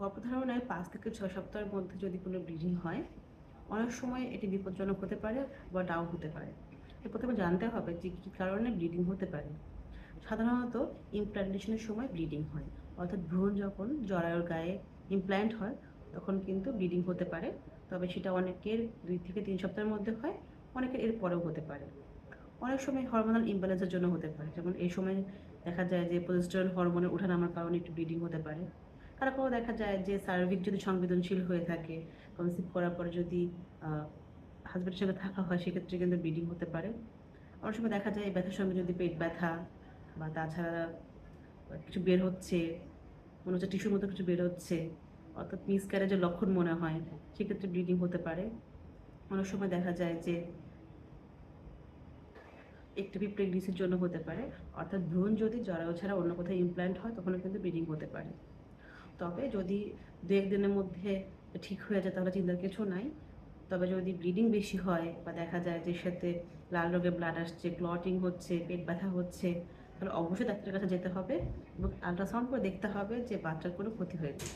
গর্ভধারণের পাঁচ থেকে ছয় সপ্তাহের মধ্যে যদি কোনো ব্লিডিং হয়, অনেক সময় এটি বিপজ্জনক হতে পারে বা ডাউন হতে পারে। প্রথমে জানতে হবে যে কী কারণে ব্লিডিং হতে পারে। সাধারণত ইমপ্ল্যান্টেশনের সময় ব্লিডিং হয়। অর্থাৎ ভ্রূণ যখন জরায়ুর গায়ে ইমপ্ল্যান্ট হয়, তখন কিন্তু ব্লিডিং হতে পারে। তবে সেটা অনেকের দুই থেকে তিন সপ্তাহের মধ্যে হয়, অনেকের এর পরেও হতে পারে। অনেক সময় হরমোনাল ইমব্যালেন্সের জন্য হতে পারে। যেমন এই সময় দেখা যায় যে প্রজেস্টেরন হরমোনের ওঠানামার কারণে একটু ব্লিডিং হতে পারে। কারও দেখা যায় যে সার্ভিক যদি সংবেদনশীল হয়ে থাকে কনসিভ করার পরে যদি হাজব্যান্ডের সঙ্গে থাকা হয়, সেক্ষেত্রে কিন্তু ব্লিডিং হতে পারে। অনেক সময় দেখা যায় ব্যথার সঙ্গে যদি পেট ব্যথা বা তাছাড়া কিছু বের হচ্ছে, মনে হচ্ছে টিস্যুর মতো কিছু বের হচ্ছে, অর্থাৎ মিসক্যারেজের লক্ষণ মনে হয়, সেক্ষেত্রে ব্লিডিং হতে পারে। অনেক সময় দেখা যায় যে একটিভি প্রেগনেন্সির জন্য হতে পারে, অর্থাৎ ভ্রূণ যদি জরায়ু ছাড়া অন্য কোথাও ইমপ্ল্যান্ট হয়, তখনও কিন্তু ব্লিডিং হতে পারে। তবে যদি দু একদিনের মধ্যে ঠিক হয়ে যায়, তাহলে চিন্তার কিছু নাই। তবে যদি ব্লিডিং বেশি হয় বা দেখা যায় যে সাথে লাল রোগে ব্লাড আসছে ক্লটিং হচ্ছে, পেট ব্যথা হচ্ছে, তাহলে অবশ্যই ডাক্তারের কাছে যেতে হবে এবং আলট্রাসাউন্ড করে দেখতে হবে যে বাচ্চার কোনো ক্ষতি হয়েছে